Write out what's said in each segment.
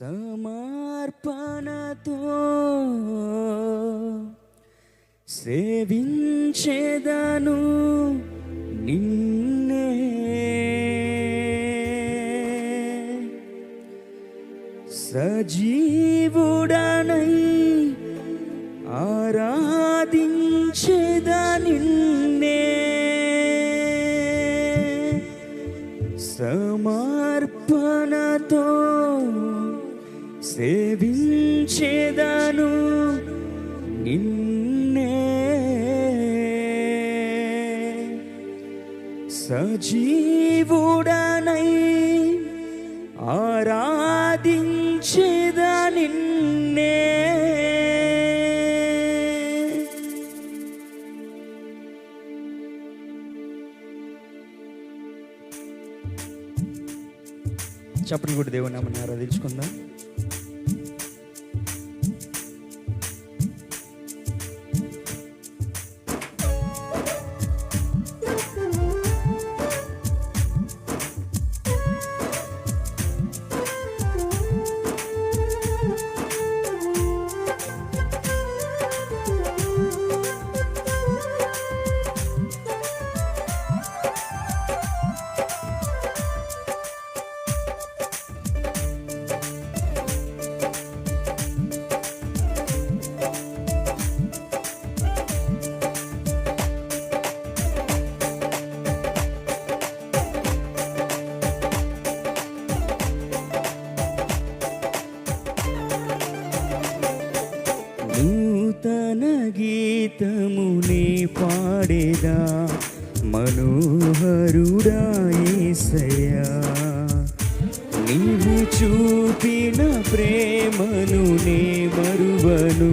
సమర్పణతో సేవించేదను నిన్నే. సజీవుడనై ఆరాధించేదా నిన్నే. సమర్పణతో సేవించేదాను నిన్నే. సజీవుడనై ఆరాధించేదా నిన్నే. చెప్పని కూడా దేవుని ఆరాధించుకుందాం. మనోహరుడాయేసయ్యా నీవు చూపిన ప్రేమను నే మరువను.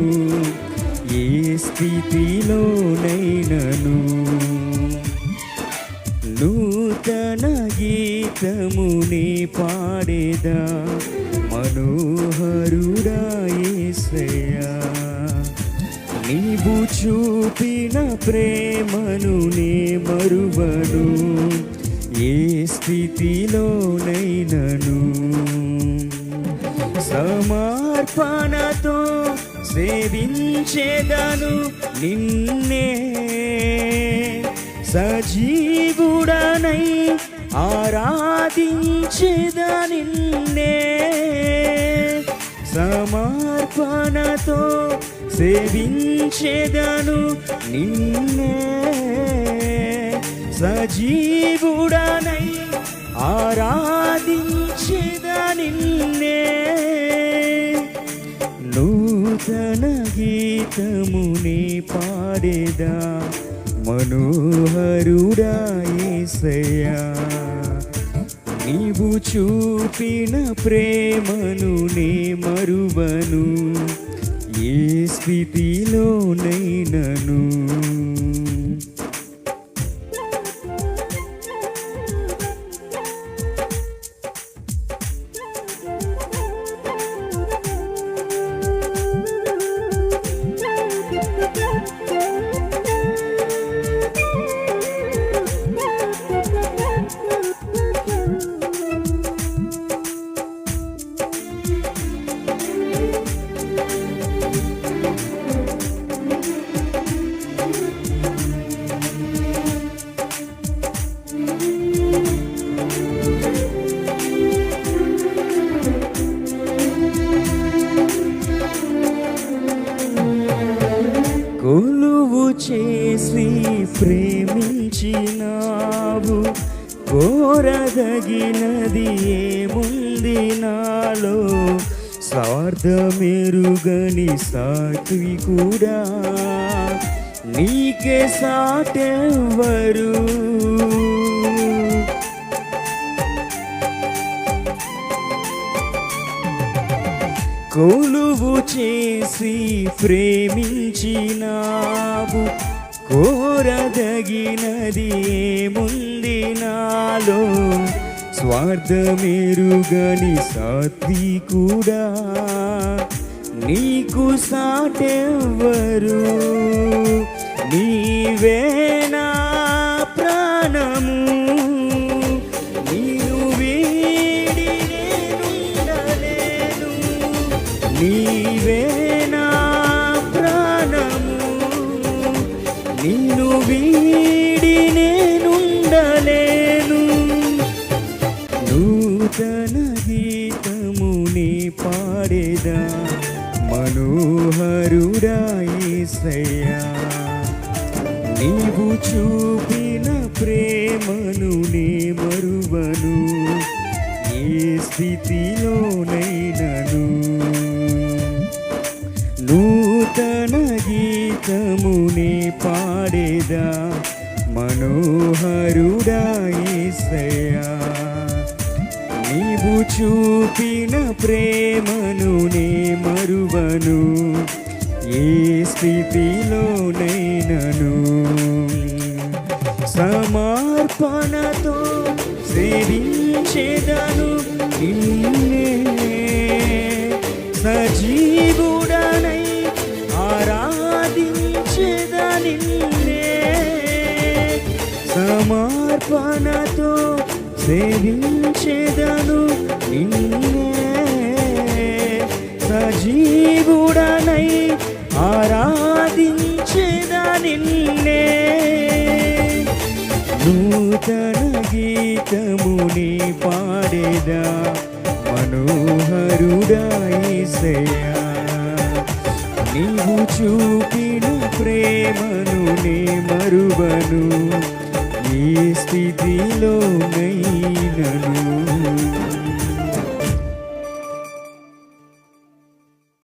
ఏ స్థితిలోనైనను. నూతన గీతము గీతముని పాడేదా. మనోహరుడాయేసయ్యా. ప్రభు చూపిన ప్రేమను నే మరువను ఏ స్థితిలోనైనను సమర్పణతో సేవించేదను నిన్నే. సజీవుడనై ఆరాధించేద నిన్నే. సమర్పణతో సేవించేదను నిన్నే. సజీవుడనై ఆరాధించేద నిన్నే. నూతన గీతముని పాడేదా మనోహరుడాయేసయ్యా నీవు చూపిన ప్రేమను నే మరువను. ఏ స్థితిలోనైనను చేసి ప్రేమించినావు. కోరదగినది ఏముంది నాలో? స్వార్థమెరుగని సాటి కూడా నీకే సాటెవ్వరు. కొలువు చేసి ప్రేమించినావు. కోరదగినది ఏముంది నాలో? స్వార్థమెరుగని సాతి కూడా నీకు సాటెవ్వరు. నీవేనా నిన్ను వీడి నేనుండలేను. నూతన గీతముని పాడేదా. మనోహరుడాయిసయ్యా నీవు చూపిన ప్రేమను నే మరువను. ఏ స్థితిలోనైనా గీతముని పాడేదా? మనోహరుడాయిసయ్యా నీవు చూపిన ప్రేమను నే మరువను. ఏ స్థితిలోనైనను? సమర్పణతో సేవించేదను నిన్నే. సజీవుడనై సమర్పణతో సేవించేదను నిన్నే. సజీవుడనై ఆరాధించేద నిన్నే. నూతన గీతముని పాడేదా మనోహరుడాయిసయ్యా నీవు చూపిన ప్రేమను నే మరువను. ఈ స్థితిలో నైనను